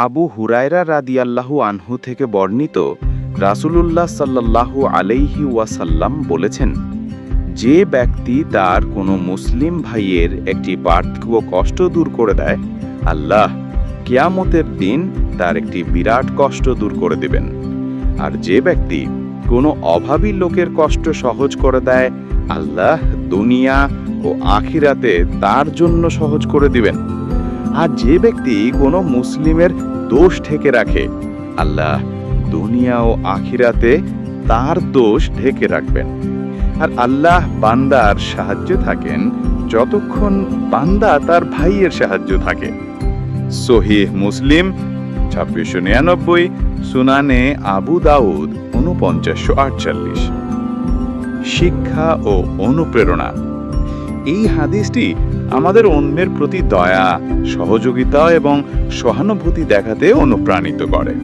আবু হুরায়রা রাদিয়াল্লাহু আনহু থেকে বর্ণিত রাসূলুল্লাহ সাল্লাল্লাহু আলাইহি ওয়াসাল্লাম বলেছেন, যে ব্যক্তি তার কোনো মুসলিম ভাইয়ের একটি পার্থিব কষ্ট দূর করে দেয়, আল্লাহ কিয়ামতের দিন তার একটি বিরাট কষ্ট দূর করে দেবেন। আর যে ব্যক্তি কোনো অভাবী লোকের কষ্ট সহজ করে দেয়, আল্লাহ দুনিয়া ও আখিরাতে তার জন্য সহজ করে দিবেন। আর যে ব্যক্তি কোনো মুসলিমের দোষ ঢেকে রাখে, আল্লাহ দুনিয়া ও আখিরাতে তার দোষ ঢেকে রাখবেন। আর আল্লাহ বান্দার সাহায্যে থাকেন যতক্ষণ বান্দা তার ভাইয়ের সাহায্য থাকে। সহিহ মুসলিম, ছাব্বিশশো নিরানব্বই, সুনানে আবু দাউদ উনপঞ্চাশশো আটচল্লিশ। শিক্ষা ও অনুপ্রেরণা। এই হাদিসটি আমাদের অন্যের প্রতি দয়া সহযোগিতা এবং সহানুভূতি দেখাতে অনুপ্রাণিত করে।